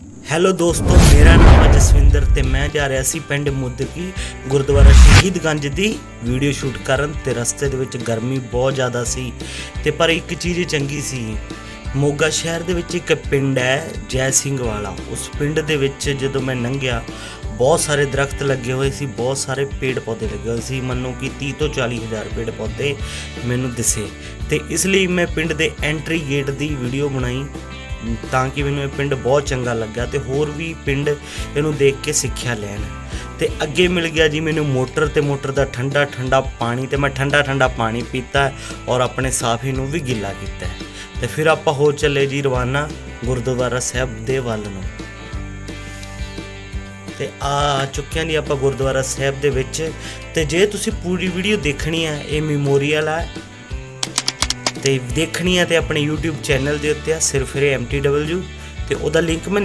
Hello ਦੋਸਤੋ, ਮੇਰਾ ਨਾਮ ਹੈ ਜਸਵਿੰਦਰ ਤੇ ਮੈਂ ਜਾ ਰਿਹਾ ਸੀ ਪਿੰਡ ਮੁੱਦਕੀ ਗੁਰਦੁਆਰਾ ਸ਼ਹੀਦਗੰਜ ਦੀ ਵੀਡੀਓ ਸ਼ੂਟ ਕਰਨ ਤੇ ਰਸਤੇ ਦੇ ਵਿੱਚ ਗਰਮੀ ਬਹੁਤ ਜ਼ਿਆਦਾ ਸੀ ਤੇ ਪਰ ਇੱਕ ਚੀਜ਼ ਚੰਗੀ ਸੀ, ਮੋਗਾ ਸ਼ਹਿਰ ਦੇ ਵਿੱਚ ਇੱਕ ਪਿੰਡ ਹੈ ਜੈ ਸਿੰਘ ਵਾਲਾ। ਉਸ ਪਿੰਡ ਦੇ ਵਿੱਚ ਜਦੋਂ ਮੈਂ ਲੰਘਿਆ, ਬਹੁਤ ਸਾਰੇ ਦਰਖਤ ਲੱਗੇ ਹੋਏ ਸੀ, ਬਹੁਤ ਸਾਰੇ ਪੇੜ ਪੌਦੇ ਲੱਗੇ ਹੋਏ ਸੀ, ਮੰਨੋ ਕਿ 30 ਤੋਂ 40 ਹਜ਼ਾਰ ਪੇੜ ਪੌਦੇ ਮੈਨੂੰ ਦਿਸੇ ਤੇ ਇਸ ਲਈ ਮੈਂ ਪਿੰਡ ਦੇ ਐਂਟਰੀ ਗੇਟ ਦੀ ਵੀਡੀਓ ਬਣਾਈ। ਤਾਂ ਕਿ ਮੈਨੂੰ ਇਹ ਪਿੰਡ ਬਹੁਤ ਚੰਗਾ ਲੱਗਾ ਤੇ ਹੋਰ ਵੀ ਪਿੰਡ ਇਹਨੂੰ ਦੇਖ ਕੇ ਸਿੱਖਿਆ ਲੈਣ। ਤੇ ਅੱਗੇ ਮਿਲ ਗਿਆ ਜੀ ਮੈਨੂੰ ਮੋਟਰ ਤੇ ਮੋਟਰ ਦਾ ਠੰਡਾ ਠੰਡਾ ਪਾਣੀ ਤੇ ਮੈਂ ਠੰਡਾ ਠੰਡਾ ਪਾਣੀ ਪੀਤਾ ਔਰ ਆਪਣੇ ਸਾਫੀ ਨੂੰ ਵੀ ਗਿੱਲਾ ਕੀਤਾ। ਤੇ ਫਿਰ ਆਪਾਂ ਹੋ ਚੱਲੇ ਜੀ ਰਵਾਨਾ ਗੁਰਦੁਆਰਾ ਸਾਹਿਬ ਦੇ ਵੱਲ ਨੂੰ। ਤੇ ਆ ਚੁੱਕਿਆ ਦੀ ਆਪਾਂ ਗੁਰਦੁਆਰਾ ਸਾਹਿਬ ਦੇ ਵਿੱਚ। ਤੇ ਜੇ ਤੁਸੀਂ ਪੂਰੀ ਵੀਡੀਓ ਦੇਖਣੀ ਹੈ, ਇਹ ਮੈਮੋਰੀਅਲ ਹੈ ਤੇ ਦੇਖਣੀ ਆ ਤੇ ਆਪਣੇ YouTube ਚੈਨਲ ਦੇ ਉੱਤੇ ਆ, ਸਿਰਫ ਇਹ MTW ਤੇ ਉਹਦਾ ਲਿੰਕ ਮੈਂ